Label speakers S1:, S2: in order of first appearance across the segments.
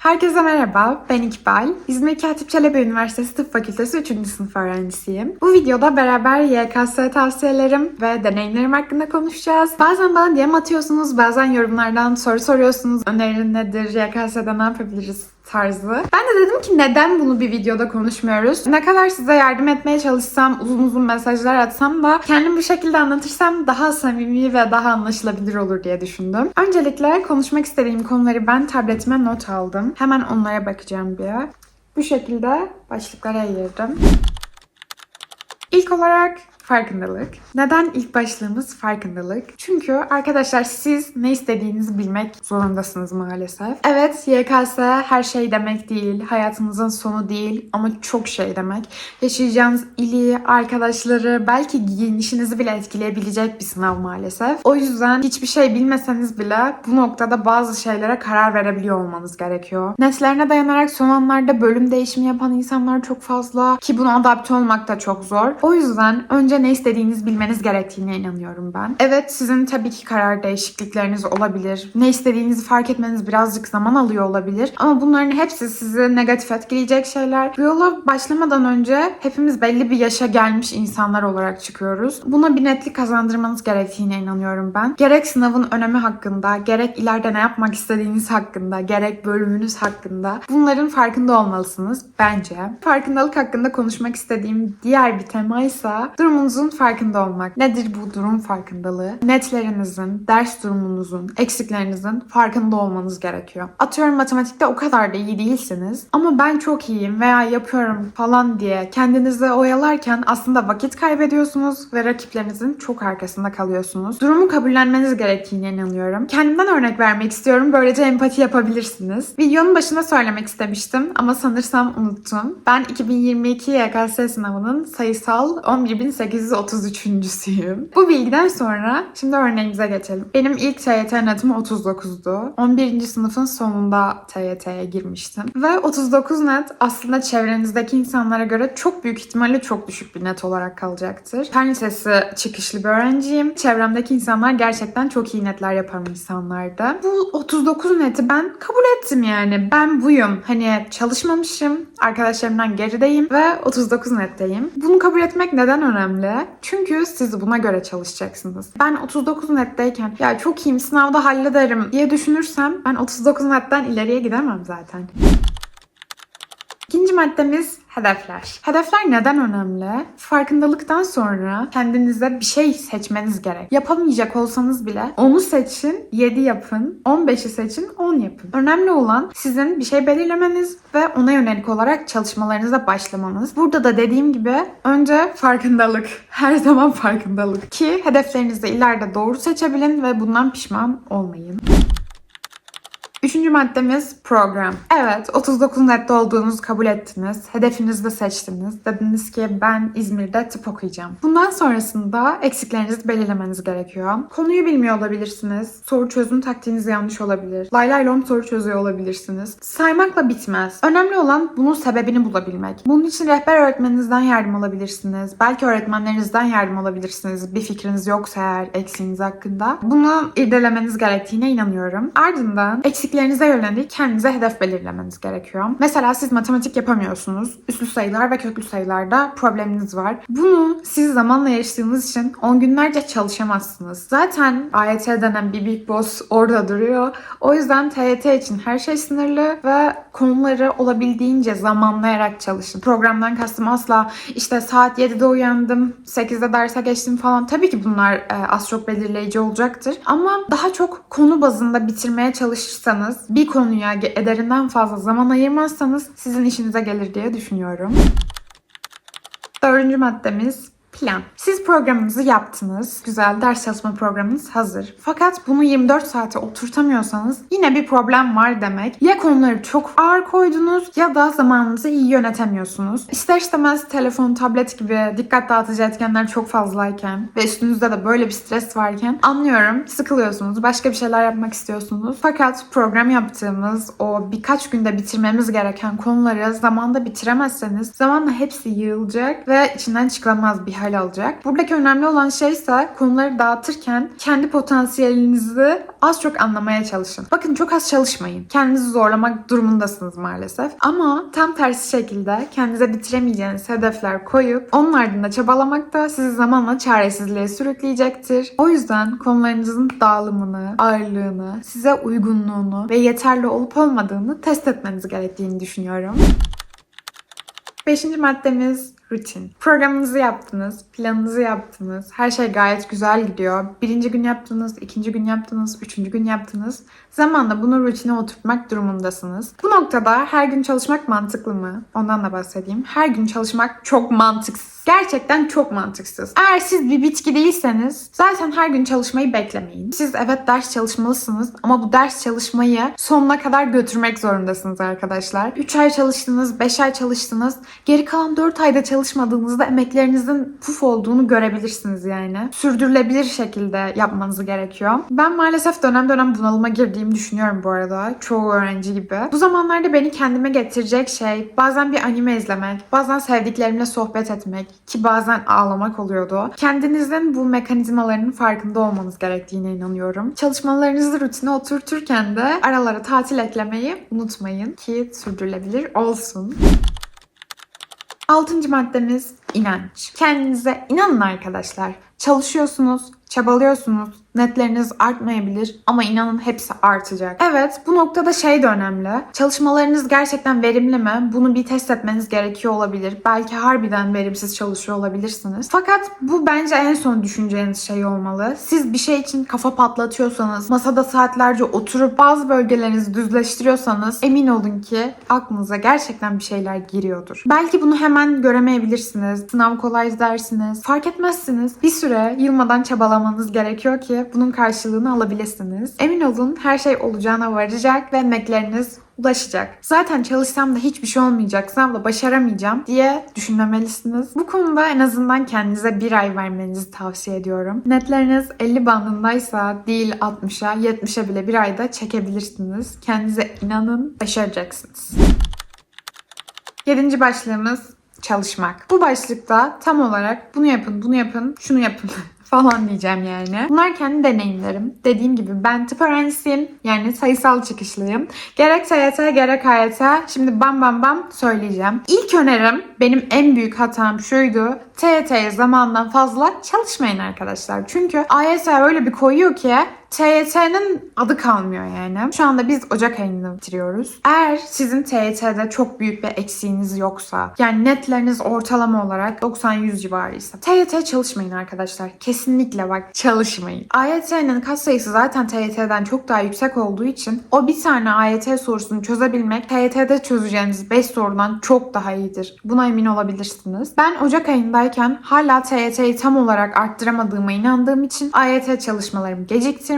S1: Herkese merhaba, ben İkbal. İzmir Katip Çelebi Üniversitesi Tıp Fakültesi 3. sınıf öğrencisiyim. Bu videoda beraber YKS tavsiyelerim ve deneyimlerim hakkında konuşacağız. Bazen bana DM atıyorsunuz, bazen yorumlardan soru soruyorsunuz. Önerin nedir, YKS'de ne yapabiliriz tarzı. Ben de dedim ki neden bunu bir videoda konuşmuyoruz? Ne kadar size yardım etmeye çalışsam, uzun uzun mesajlar atsam da kendim bu şekilde anlatırsam daha samimi ve daha anlaşılabilir olur diye düşündüm. Öncelikle konuşmak istediğim konuları ben tabletime not aldım. Hemen onlara bakacağım bir. Bu şekilde başlıklara ayırdım. İlk olarak farkındalık. Neden ilk başlığımız farkındalık? Çünkü arkadaşlar siz ne istediğinizi bilmek zorundasınız maalesef. Evet YKS her şey demek değil, hayatınızın sonu değil ama çok şey demek. Yaşayacağınız ili, arkadaşları, belki giyinişinizi bile etkileyebilecek bir sınav maalesef. O yüzden hiçbir şey bilmeseniz bile bu noktada bazı şeylere karar verebiliyor olmanız gerekiyor. Neslerine dayanarak son anlarda bölüm değişimi yapan insanlar çok fazla ki buna adapte olmak da çok zor. O yüzden önce ne istediğinizi bilmeniz gerektiğine inanıyorum ben. Evet sizin tabii ki karar değişiklikleriniz olabilir. Ne istediğinizi fark etmeniz birazcık zaman alıyor olabilir. Ama bunların hepsi sizi negatif etkileyecek şeyler. Bu yola başlamadan önce hepimiz belli bir yaşa gelmiş insanlar olarak çıkıyoruz. Buna bir netlik kazandırmanız gerektiğine inanıyorum ben. Gerek sınavın önemi hakkında, gerek ileride ne yapmak istediğiniz hakkında, gerek bölümünüz hakkında bunların farkında olmalısınız bence. Farkındalık hakkında konuşmak istediğim diğer bir temaysa durumunuzun farkında olmak. Nedir bu durum farkındalığı? Netlerinizin, ders durumunuzun, eksiklerinizin farkında olmanız gerekiyor. Atıyorum matematikte o kadar da iyi değilsiniz ama ben çok iyiyim veya yapıyorum falan diye kendinizi oyalarken aslında vakit kaybediyorsunuz ve rakiplerinizin çok arkasında kalıyorsunuz. Durumu kabullenmeniz gerektiğine inanıyorum. Kendimden örnek vermek istiyorum. Böylece empati yapabilirsiniz. Videonun başında söylemek istemiştim ama sanırsam unuttum. Ben 2022 YKS sınavının sayısal 11.833'üyüm. Bu bilgiden sonra şimdi örneğimize geçelim. Benim ilk TYT netim 39'du. 11. sınıfın sonunda TYT'ye girmiştim. Ve 39 net aslında çevrenizdeki insanlara göre çok büyük ihtimalle çok düşük bir net olarak kalacaktır. Fen lisesi çıkışlı bir öğrenciyim. Çevremdeki insanlar gerçekten çok iyi netler yapan insanlardı. Bu 39 neti ben kabul ettim yani. Ben buyum. Hani çalışmamışım. Arkadaşlarımdan gerideyim ve 39 netteyim. Bunu kabul etmek neden önemli? Çünkü siz buna göre çalışacaksınız. Ben 39 netteyken ya çok iyiyim sınavda hallederim diye düşünürsem ben 39 netten ileriye gidemem zaten. İkinci maddemiz hedefler. Hedefler neden önemli? Farkındalıktan sonra kendinize bir şey seçmeniz gerek. Yapamayacak olsanız bile onu seçin, 7 yapın, 15'i seçin, 10 yapın. Önemli olan sizin bir şey belirlemeniz ve ona yönelik olarak çalışmalarınıza başlamanız. Burada da dediğim gibi önce farkındalık. Her zaman farkındalık. Ki hedeflerinizi ileride doğru seçebilin ve bundan pişman olmayın. Üçüncü maddemiz program. Evet 39 nette olduğunuzu kabul ettiniz. Hedefinizi de seçtiniz. Dediniz ki ben İzmir'de tıp okuyacağım. Bundan sonrasında eksiklerinizi belirlemeniz gerekiyor. Konuyu bilmiyor olabilirsiniz. Soru çözüm taktiğiniz yanlış olabilir. Lay lay lom soru çözüyor olabilirsiniz. Saymakla bitmez. Önemli olan bunun sebebini bulabilmek. Bunun için rehber öğretmeninizden yardım alabilirsiniz. Belki öğretmenlerinizden yardım alabilirsiniz. Bir fikriniz yoksa eğer eksiğiniz hakkında. Bunu irdelemeniz gerektiğine inanıyorum. Ardından eksik eksiklerinize yönelik kendinize hedef belirlemeniz gerekiyor. Mesela siz matematik yapamıyorsunuz. Üslü sayılar ve köklü sayılarda probleminiz var. Bunu siz zamanla yarıştığınız için 10 günlerce çalışamazsınız. Zaten AYT denen bir big boss orada duruyor. O yüzden TYT için her şey sınırlı ve konuları olabildiğince zamanlayarak çalışın. Programdan kastım asla işte saat 7'de uyandım, 8'de derse geçtim falan. Tabii ki bunlar e, az çok belirleyici olacaktır. Ama daha çok konu bazında bitirmeye çalışırsanız bir konuya ederinden fazla zaman ayırmazsanız sizin işinize gelir diye düşünüyorum. Dördüncü maddemiz plan. Siz programınızı yaptınız. Güzel ders çalışma programınız hazır. Fakat bunu 24 saate oturtamıyorsanız yine bir problem var demek. Ya konuları çok ağır koydunuz ya da zamanınızı iyi yönetemiyorsunuz. İster istemez telefon, tablet gibi dikkat dağıtıcı etkenler çok fazlayken ve üstünüzde de böyle bir stres varken anlıyorum. Sıkılıyorsunuz. Başka bir şeyler yapmak istiyorsunuz. Fakat program yaptığımız o birkaç günde bitirmemiz gereken konuları zamanda bitiremezseniz zamanla hepsi yığılacak ve içinden çıkılamaz bir hal hal alacak. Buradaki önemli olan şey ise konuları dağıtırken kendi potansiyelinizi az çok anlamaya çalışın. Bakın çok az çalışmayın. Kendinizi zorlamak durumundasınız maalesef. Ama tam tersi şekilde kendinize bitiremeyeceğiniz hedefler koyup onun ardında çabalamak da sizi zamanla çaresizliğe sürükleyecektir. O yüzden konularınızın dağılımını, ağırlığını, size uygunluğunu ve yeterli olup olmadığını test etmeniz gerektiğini düşünüyorum. Beşinci maddemiz rutin. Programınızı yaptınız, planınızı yaptınız. Her şey gayet güzel gidiyor. Birinci gün yaptınız, ikinci gün yaptınız, üçüncü gün yaptınız. Zamanla bunu rutine oturtmak durumundasınız. Bu noktada her gün çalışmak mantıklı mı? Ondan da bahsedeyim. Her gün çalışmak çok mantıksız. Gerçekten çok mantıksız. Eğer siz bir bitki değilseniz zaten her gün çalışmayı beklemeyin. Siz evet ders çalışmalısınız ama bu ders çalışmayı sonuna kadar götürmek zorundasınız arkadaşlar. 3 ay çalıştınız, 5 ay çalıştınız. Geri kalan 4 ayda çalışmadığınızda emeklerinizin puf olduğunu görebilirsiniz yani. Sürdürülebilir şekilde yapmanız gerekiyor. Ben maalesef dönem dönem bunalıma girdiğimi düşünüyorum bu arada. Çoğu öğrenci gibi. Bu zamanlarda beni kendime getirecek şey bazen bir anime izlemek, bazen sevdiklerimle sohbet etmek ki bazen ağlamak oluyordu. Kendinizin bu mekanizmalarının farkında olmanız gerektiğine inanıyorum. Çalışmalarınızı rutine oturturken de aralara tatil eklemeyi unutmayın ki sürdürülebilir olsun. Altıncı maddemiz inanç. Kendinize inanın arkadaşlar. Çalışıyorsunuz, çabalıyorsunuz. Netleriniz artmayabilir ama inanın hepsi artacak. Evet bu noktada şey de önemli. Çalışmalarınız gerçekten verimli mi? Bunu bir test etmeniz gerekiyor olabilir. Belki harbiden verimsiz çalışıyor olabilirsiniz. Fakat bu bence en son düşüneceğiniz şey olmalı. Siz bir şey için kafa patlatıyorsanız, masada saatlerce oturup bazı bölgelerinizi düzleştiriyorsanız emin olun ki aklınıza gerçekten bir şeyler giriyordur. Belki bunu hemen göremeyebilirsiniz. Sınav kolay dersiniz. Fark etmezsiniz. Bir süre yılmadan çabalamanız gerekiyor ki bunun karşılığını alabilirsiniz. Emin olun her şey olacağına varacak ve emekleriniz ulaşacak. Zaten çalışsam da hiçbir şey olmayacak, sınavda başaramayacağım diye düşünmemelisiniz. Bu konuda en azından kendinize bir ay vermenizi tavsiye ediyorum. Netleriniz 50 bandındaysa değil 60'a, 70'e bile bir ayda çekebilirsiniz. Kendinize inanın, başaracaksınız. Yedinci başlığımız çalışmak. Bu başlıkta tam olarak bunu yapın, bunu yapın, şunu yapın falan diyeceğim yani. Bunlar kendi deneyimlerim. Dediğim gibi ben tıp öğrencisiyim. Yani sayısal çıkışlıyım. Gerek TYT gerek AYT. Şimdi bam bam bam söyleyeceğim. İlk önerim benim en büyük hatam şuydu. TYT'ye zamandan fazla çalışmayın arkadaşlar. Çünkü AYT öyle bir koyuyor ki TYT'nin adı kalmıyor yani. Şu anda biz Ocak ayını bitiriyoruz. Eğer sizin TYT'de çok büyük bir eksiğiniz yoksa, yani netleriniz ortalama olarak 90-100 civarıysa, TYT çalışmayın arkadaşlar. Kesinlikle bak çalışmayın. AYT'nin kat sayısı zaten TYT'den çok daha yüksek olduğu için o bir tane AYT sorusunu çözebilmek TYT'de çözeceğiniz 5 sorudan çok daha iyidir. Buna emin olabilirsiniz. Ben Ocak ayındayken hala TYT'yi tam olarak arttıramadığıma inandığım için AYT çalışmalarım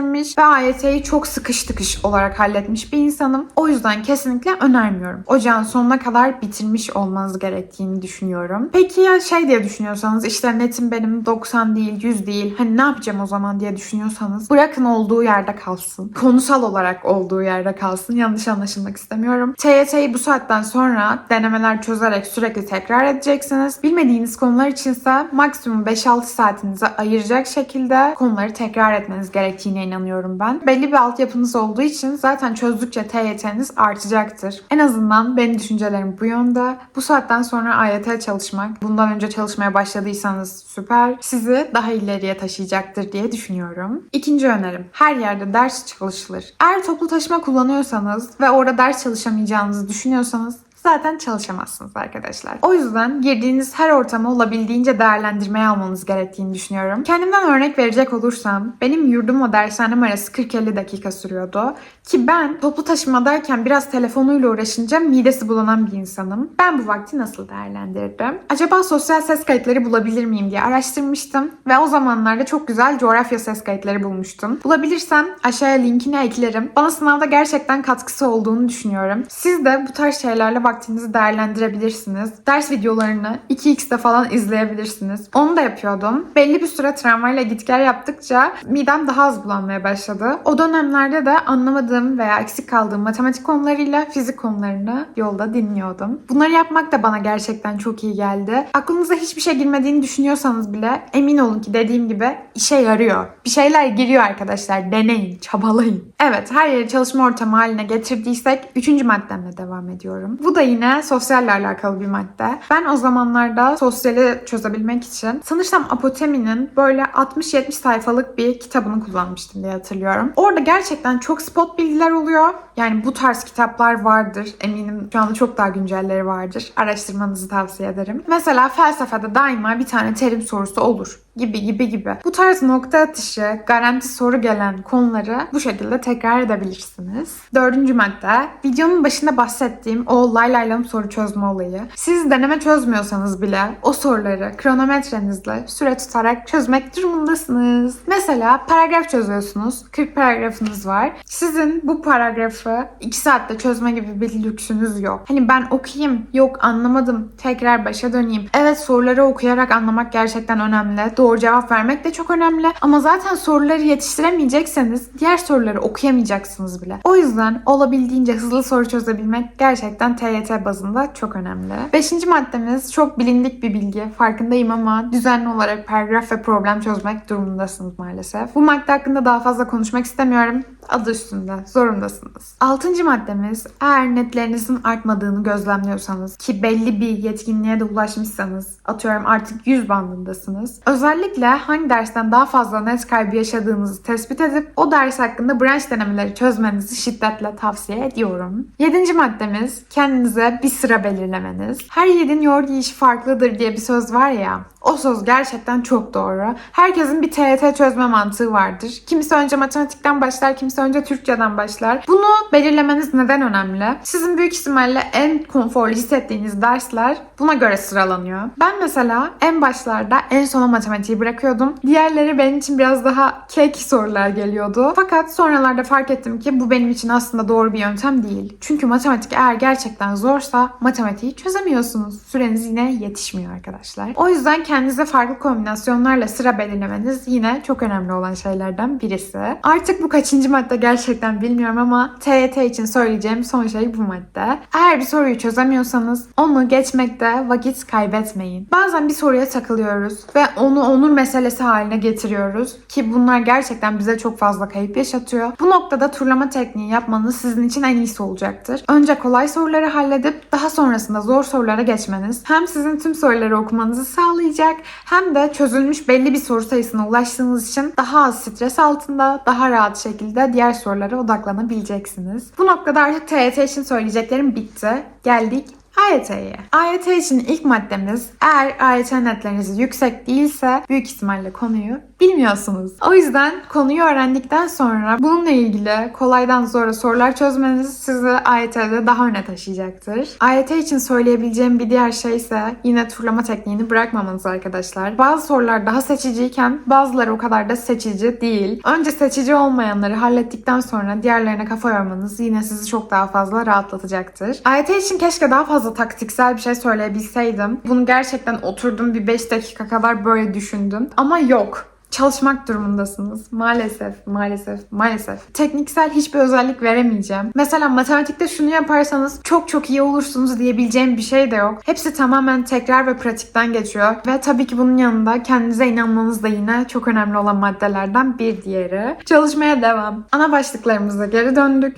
S1: geciktirmiş ve AYT'yi çok sıkış tıkış olarak halletmiş bir insanım. O yüzden kesinlikle önermiyorum. Ocağın sonuna kadar bitirmiş olmanız gerektiğini düşünüyorum. Peki ya şey diye düşünüyorsanız işte netim benim 90 değil 100 değil hani ne yapacağım o zaman diye düşünüyorsanız bırakın olduğu yerde kalsın. Konusal olarak olduğu yerde kalsın. Yanlış anlaşılmak istemiyorum. TYT'yi bu saatten sonra denemeler çözerek sürekli tekrar edeceksiniz. Bilmediğiniz konular içinse maksimum 5-6 saatinizi ayıracak şekilde konuları tekrar etmeniz gerektiğine inanıyorum ben. Belli bir altyapınız olduğu için zaten çözdükçe TYT'niz artacaktır. En azından benim düşüncelerim bu yönde. Bu saatten sonra AYT çalışmak, bundan önce çalışmaya başladıysanız süper. Sizi daha ileriye taşıyacaktır diye düşünüyorum. İkinci önerim. Her yerde ders çalışılır. Eğer toplu taşıma kullanıyorsanız ve orada ders çalışamayacağınızı düşünüyorsanız zaten çalışamazsınız arkadaşlar. O yüzden girdiğiniz her ortamı olabildiğince değerlendirmeye almanız gerektiğini düşünüyorum. Kendimden örnek verecek olursam benim yurdumla dershanem arası 40-50 dakika sürüyordu. Ki ben toplu taşımadayken biraz telefonuyla uğraşınca midesi bulanan bir insanım. Ben bu vakti nasıl değerlendirdim? Acaba sosyal ses kayıtları bulabilir miyim diye araştırmıştım ve o zamanlarda çok güzel coğrafya ses kayıtları bulmuştum. Bulabilirsem aşağıya linkini eklerim. Bana sınavda gerçekten katkısı olduğunu düşünüyorum. Siz de bu tarz şeylerle vaktinizi değerlendirebilirsiniz. Ders videolarını 2x'de falan izleyebilirsiniz. Onu da yapıyordum. Belli bir süre tramvayla git gel yaptıkça midem daha az bulanmaya başladı. O dönemlerde de anlamadığım veya eksik kaldığım matematik konularıyla fizik konularını yolda dinliyordum. Bunları yapmak da bana gerçekten çok iyi geldi. Aklınıza hiçbir şey girmediğini düşünüyorsanız bile emin olun ki dediğim gibi işe yarıyor. Bir şeyler giriyor arkadaşlar. Deneyin, çabalayın. Evet, her yeri çalışma ortamı haline getirdiysek üçüncü maddemle devam ediyorum. Bu da yine sosyalle alakalı bir madde. Ben o zamanlarda sosyali çözebilmek için sanırsam Apotemi'nin böyle 60-70 sayfalık bir kitabını kullanmıştım diye hatırlıyorum. Orada gerçekten çok spot bilgiler oluyor. Yani bu tarz kitaplar vardır. Eminim şu anda çok daha güncelleri vardır. Araştırmanızı tavsiye ederim. Mesela felsefede daima bir tane terim sorusu olur gibi gibi gibi. Bu tarz nokta atışı, garanti soru gelen konuları bu şekilde tekrar edebilirsiniz. Dördüncü madde, videonun başında bahsettiğim o lay lay lam soru çözme olayı. Siz deneme çözmüyorsanız bile o soruları kronometrenizle süre tutarak çözmek durumundasınız. Mesela paragraf çözüyorsunuz. 40 paragrafınız var. Sizin bu paragrafı 2 saatte çözme gibi bir lüksünüz yok. Hani ben okuyayım, yok anlamadım, tekrar başa döneyim. Evet soruları okuyarak anlamak gerçekten önemli. Doğru cevap vermek de çok önemli. Ama zaten soruları yetiştiremeyecekseniz diğer soruları okuyamayacaksınız bile. O yüzden olabildiğince hızlı soru çözebilmek gerçekten TYT bazında çok önemli. Beşinci maddemiz çok bilindik bir bilgi. Farkındayım ama düzenli olarak paragraf ve problem çözmek durumundasınız maalesef. Bu madde hakkında daha fazla konuşmak istemiyorum. Adı üstünde. Zorundasınız. Altıncı maddemiz eğer netlerinizin artmadığını gözlemliyorsanız ki belli bir yetkinliğe de ulaşmışsanız atıyorum artık 100 bandındasınız. Özellikle hangi dersten daha fazla net kaybı yaşadığınızı tespit edip o ders hakkında branş denemeleri çözmenizi şiddetle tavsiye ediyorum. Yedinci maddemiz kendinize bir sıra belirlemeniz. Her yiğidin yoğurdu işi farklıdır diye bir söz var ya. O söz gerçekten çok doğru. Herkesin bir TYT çözme mantığı vardır. Kimisi önce matematikten başlar, kimisi önce Türkçeden başlar. Bunu belirlemeniz neden önemli? Sizin büyük ihtimalle en konforlu hissettiğiniz dersler buna göre sıralanıyor. Ben mesela en başlarda en sona matematiği bırakıyordum. Diğerleri benim için biraz daha kek sorular geliyordu. Fakat sonralarda fark ettim ki bu benim için aslında doğru bir yöntem değil. Çünkü matematik eğer gerçekten zorsa matematiği çözemiyorsunuz. Süreniz yine yetişmiyor arkadaşlar. O yüzden kendinize farklı kombinasyonlarla sıra belirlemeniz yine çok önemli olan şeylerden birisi. Artık bu kaçıncı madde gerçekten bilmiyorum ama TYT için söyleyeceğim son şey bu madde. Eğer bir soruyu çözemiyorsanız onu geçmekte vakit kaybetmeyin. Bazen bir soruya takılıyoruz ve onu onur meselesi haline getiriyoruz ki bunlar gerçekten bize çok fazla kayıp yaşatıyor. Bu noktada turlama tekniği yapmanız sizin için en iyisi olacaktır. Önce kolay soruları halledip daha sonrasında zor sorulara geçmeniz hem sizin tüm soruları okumanızı sağlayacak hem de çözülmüş belli bir soru sayısına ulaştığınız için daha az stres altında, daha rahat şekilde diğer sorulara odaklanabileceksiniz. Bu noktada artık TYT için söyleyeceklerim bitti. Geldik AYT'ye. AYT için ilk maddemiz eğer AYT netleriniz yüksek değilse büyük ihtimalle konuyu bilmiyorsunuz. O yüzden konuyu öğrendikten sonra bununla ilgili kolaydan zora sorular çözmeniz sizi AYT'de daha öne taşıyacaktır. AYT için söyleyebileceğim bir diğer şey ise yine turlama tekniğini bırakmamanız arkadaşlar. Bazı sorular daha seçiciyken bazıları o kadar da seçici değil. Önce seçici olmayanları hallettikten sonra diğerlerine kafa yormanız yine sizi çok daha fazla rahatlatacaktır. AYT için keşke daha fazla taktiksel bir şey söyleyebilseydim. Bunu gerçekten oturdum bir 5 dakika kadar böyle düşündüm. Ama yok çalışmak durumundasınız. Maalesef, maalesef, maalesef. Tekniksel hiçbir özellik veremeyeceğim. Mesela matematikte şunu yaparsanız çok çok iyi olursunuz diyebileceğim bir şey de yok. Hepsi tamamen tekrar ve pratikten geçiyor. Ve tabii ki bunun yanında kendinize inanmanız da yine çok önemli olan maddelerden bir diğeri. Çalışmaya devam. Ana başlıklarımıza geri döndük.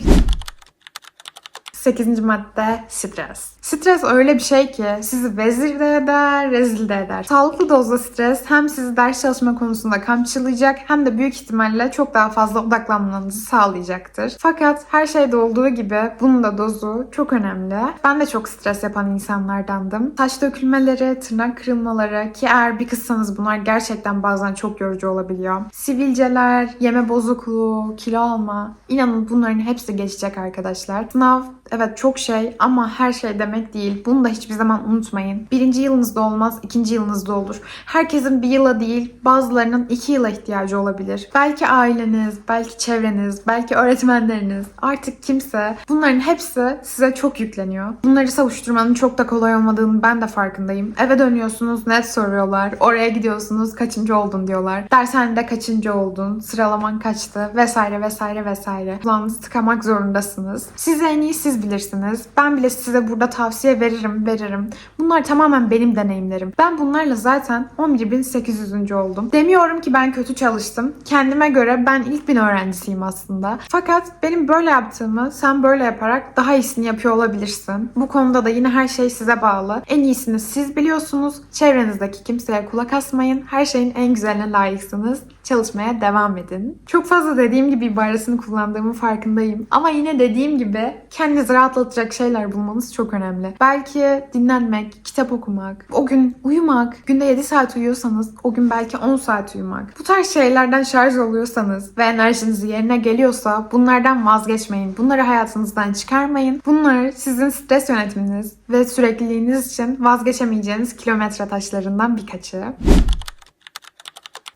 S1: 8. madde stres. Stres öyle bir şey ki sizi vezir de eder, rezil de eder. Sağlıklı dozda stres hem sizi ders çalışma konusunda kamçılayacak hem de büyük ihtimalle çok daha fazla odaklanmanızı sağlayacaktır. Fakat her şeyde olduğu gibi bunun da dozu çok önemli. Ben de çok stres yapan insanlardandım. Saç dökülmeleri, tırnak kırılmaları ki eğer bir kızsanız bunlar gerçekten bazen çok yorucu olabiliyor. Sivilceler, yeme bozukluğu, kilo alma. İnanın bunların hepsi geçecek arkadaşlar. Sınav Evet çok şey ama her şey demek değil. Bunu da hiçbir zaman unutmayın. Birinci yılınızda olmaz, ikinci yılınızda olur. Herkesin bir yıla değil, bazılarının iki yıla ihtiyacı olabilir. Belki aileniz, belki çevreniz, belki öğretmenleriniz, artık kimse. Bunların hepsi size çok yükleniyor. Bunları savuşturmanın çok da kolay olmadığını ben de farkındayım. Eve dönüyorsunuz, net soruyorlar. Oraya gidiyorsunuz, kaçıncı oldun diyorlar. Dershanede kaçıncı oldun, sıralaman kaçtı vesaire vesaire vesaire. Kulağınızı tıkamak zorundasınız. Siz en iyi siz bilirsiniz. Ben bile size burada tavsiye veririm, veririm. Bunlar tamamen benim deneyimlerim. Ben bunlarla zaten 11.800. oldum. Demiyorum ki ben kötü çalıştım. Kendime göre ben ilk bin öğrencisiyim aslında. Fakat benim böyle yaptığımı sen böyle yaparak daha iyisini yapıyor olabilirsin. Bu konuda da yine her şey size bağlı. En iyisini siz biliyorsunuz. Çevrenizdeki kimseye kulak asmayın. Her şeyin en güzeline layıksınız. Çalışmaya devam edin. Çok fazla dediğim gibi ibaresini kullandığımın farkındayım. Ama yine dediğim gibi kendinizi rahatlatacak şeyler bulmanız çok önemli. Belki dinlenmek, kitap okumak, o gün uyumak, günde 7 saat uyuyorsanız o gün belki 10 saat uyumak. Bu tarz şeylerden şarj oluyorsanız ve enerjiniz yerine geliyorsa bunlardan vazgeçmeyin. Bunları hayatınızdan çıkarmayın. Bunlar sizin stres yönetiminiz ve sürekliliğiniz için vazgeçemeyeceğiniz kilometre taşlarından birkaçı.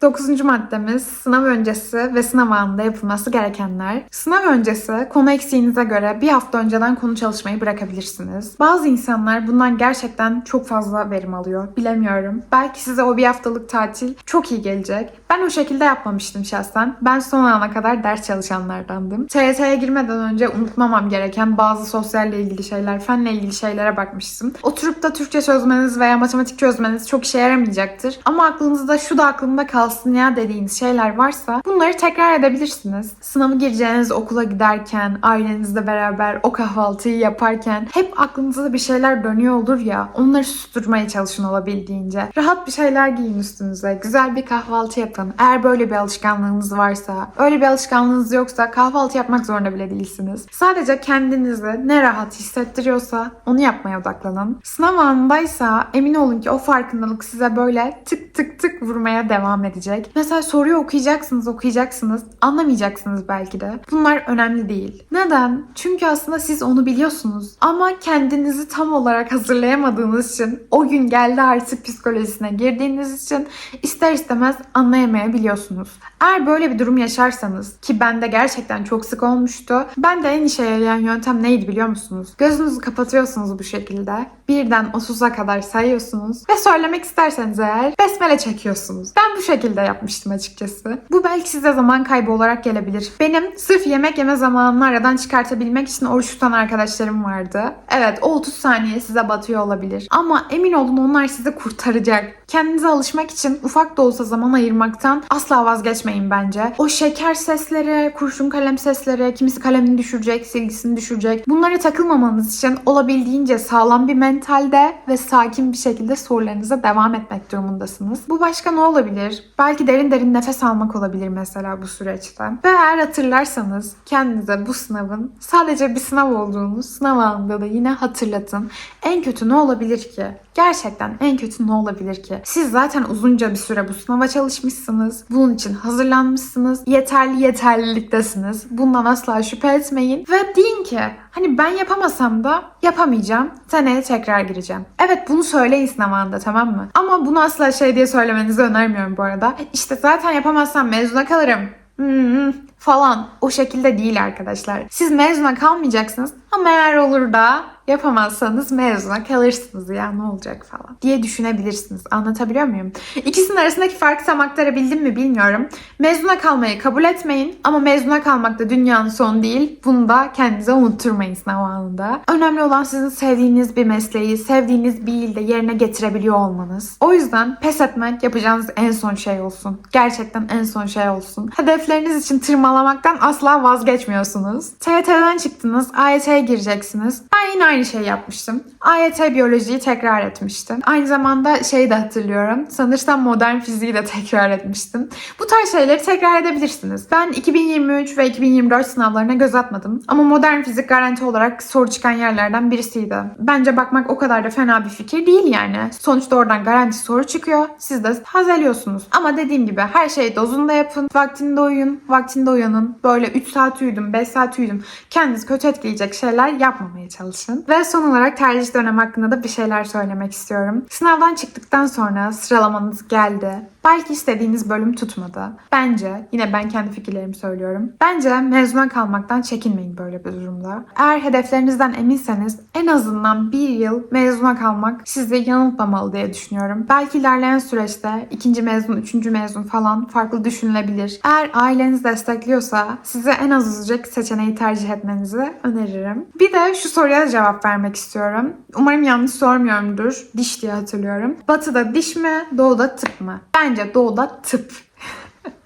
S1: Dokuzuncu maddemiz sınav öncesi ve sınav anında yapılması gerekenler. Sınav öncesi konu eksiğinize göre bir hafta önceden konu çalışmayı bırakabilirsiniz. Bazı insanlar bundan gerçekten çok fazla verim alıyor. Bilemiyorum. Belki size o bir haftalık tatil çok iyi gelecek. Ben o şekilde yapmamıştım şahsen. Ben son ana kadar ders çalışanlardandım. TYT'ye girmeden önce unutmamam gereken bazı sosyalle ilgili şeyler, fenle ilgili şeylere bakmıştım. Oturup da Türkçe çözmeniz veya matematik çözmeniz çok işe yaramayacaktır. Ama aklınızda şu da aklımda kalsın ya dediğiniz şeyler varsa bunları tekrar edebilirsiniz. Sınavı gireceğiniz okula giderken, ailenizle beraber o kahvaltıyı yaparken hep aklınızda bir şeyler dönüyor olur ya onları susturmaya çalışın olabildiğince. Rahat bir şeyler giyin üstünüze. Güzel bir kahvaltı yapın. Eğer böyle bir alışkanlığınız varsa, öyle bir alışkanlığınız yoksa kahvaltı yapmak zorunda bile değilsiniz. Sadece kendinizi ne rahat hissettiriyorsa onu yapmaya odaklanın. Sınav anındaysa emin olun ki o farkındalık size böyle tık tık tık vurmaya devam edecek. Mesela soruyu okuyacaksınız, okuyacaksınız. Anlamayacaksınız belki de. Bunlar önemli değil. Neden? Çünkü aslında siz onu biliyorsunuz. Ama kendinizi tam olarak hazırlayamadığınız için o gün geldi artık psikolojisine girdiğiniz için ister istemez anlayamayabiliyorsunuz. Eğer böyle bir durum yaşarsanız ki bende gerçekten çok sık olmuştu. Ben de en işe yarayan yöntem neydi biliyor musunuz? Gözünüzü kapatıyorsunuz bu şekilde. Birden 30'a kadar sayıyorsunuz ve söylemek isterseniz eğer besmele çekiyorsunuz. Ben bu şekilde yapmıştım açıkçası. Bu belki size zaman kaybı olarak gelebilir. Benim sırf yemek yeme zamanını aradan çıkartabilmek için oruç tutan arkadaşlarım vardı. Evet o 30 saniye size batıyor olabilir. Ama emin olun onlar sizi kurtaracak. Kendinize alışmak için ufak da olsa zaman ayırmaktan asla vazgeçmeyin bence. O şeker sesleri, kurşun kalem sesleri, kimisi kalemini düşürecek, silgisini düşürecek. Bunlara takılmamanız için olabildiğince sağlam bir mentalde ve sakin bir şekilde sorularınıza devam etmek durumundasınız. Bu başka ne olabilir? Belki derin derin nefes almak olabilir mesela bu süreçte. Ve eğer hatırlarsanız kendinize bu sınavın sadece bir sınav olduğunu sınav anında da yine hatırlatın. En kötü ne olabilir ki? Gerçekten en kötü ne olabilir ki? Siz zaten uzunca bir süre bu sınava çalışmışsınız. Bunun için hazırlanmışsınız. Yeterli yeterliliktesiniz. Bundan asla şüphe etmeyin. Ve deyin ki hani ben yapamasam da yapamayacağım. Seneye tekrar gireceğim. Evet bunu söyleyin sınav anında tamam mı? Ama bunu asla şey diye söylemenizi önermiyorum bu arada. İşte zaten yapamazsam mezuna kalırım. Hmm, falan. O şekilde değil arkadaşlar. Siz mezuna kalmayacaksınız ama eğer olur da yapamazsanız mezuna kalırsınız ya ne olacak falan diye düşünebilirsiniz. Anlatabiliyor muyum? İkisinin arasındaki farkı tam aktarabildim mi bilmiyorum. Mezuna kalmayı kabul etmeyin ama mezuna kalmak da dünyanın sonu değil. Bunu da kendinize unutturmayın sınav anında. Önemli olan sizin sevdiğiniz bir mesleği, sevdiğiniz bir ilde yerine getirebiliyor olmanız. O yüzden pes etmek yapacağınız en son şey olsun. Gerçekten en son şey olsun. Hedefleriniz için tırmalamaktan asla vazgeçmiyorsunuz. TYT'den çıktınız, AYT'ye gireceksiniz. Ben yine aynı aynı şeyi yapmıştım. AYT biyolojiyi tekrar etmiştim. Aynı zamanda şeyi de hatırlıyorum. Sanırsam modern fiziği de tekrar etmiştim. Bu tarz şeyleri tekrar edebilirsiniz. Ben 2023 ve 2024 sınavlarına göz atmadım. Ama modern fizik garanti olarak soru çıkan yerlerden birisiydi. Bence bakmak o kadar da fena bir fikir değil yani. Sonuçta oradan garanti soru çıkıyor. Siz de hazırlıyorsunuz. Ama dediğim gibi her şeyi dozunda yapın. Vaktinde uyuyun, vaktinde uyanın. Böyle 3 saat uyudum, 5 saat uyudum. Kendinizi kötü etkileyecek şeyler yapmamaya çalışın. Ve son olarak tercih dönem hakkında da bir şeyler söylemek istiyorum. Sınavdan çıktıktan sonra sıralamanız geldi. Belki istediğiniz bölüm tutmadı. Bence, yine ben kendi fikirlerimi söylüyorum. Bence mezuna kalmaktan çekinmeyin böyle bir durumda. Eğer hedeflerinizden eminseniz en azından bir yıl mezuna kalmak sizi yanıltmamalı diye düşünüyorum. Belki ilerleyen süreçte ikinci mezun, üçüncü mezun falan farklı düşünülebilir. Eğer aileniz destekliyorsa size en az uzayacak seçeneği tercih etmenizi öneririm. Bir de şu soruya cevap vermek istiyorum. Umarım yanlış sormuyorumdur. Diş diye hatırlıyorum. Batıda diş mi, doğuda tıp mı? Bence doğuda tıp.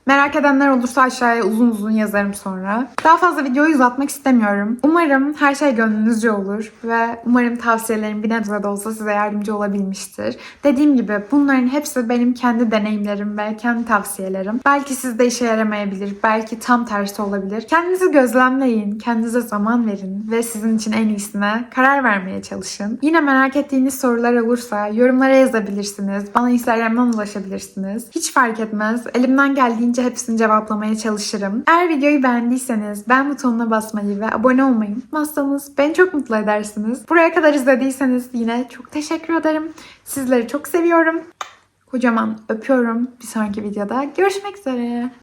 S1: Merak edenler olursa aşağıya uzun uzun yazarım sonra. Daha fazla videoyu uzatmak istemiyorum. Umarım her şey gönlünüzce olur ve umarım tavsiyelerim bir nebze de olsa size yardımcı olabilmiştir. Dediğim gibi bunların hepsi benim kendi deneyimlerim ve kendi tavsiyelerim. Belki sizde işe yaramayabilir, belki tam tersi olabilir. Kendinizi gözlemleyin, kendinize zaman verin ve sizin için en iyisine karar vermeye çalışın. Yine merak ettiğiniz sorular olursa yorumlara yazabilirsiniz. Bana Instagram'dan ulaşabilirsiniz. Hiç fark etmez. Elimden geldiğince hepsini cevaplamaya çalışırım. Eğer videoyu beğendiyseniz beğen butonuna basmayı ve abone olmayı unutmazsanız beni çok mutlu edersiniz. Buraya kadar izlediyseniz yine çok teşekkür ederim. Sizleri çok seviyorum. Kocaman öpüyorum. Bir sonraki videoda görüşmek üzere.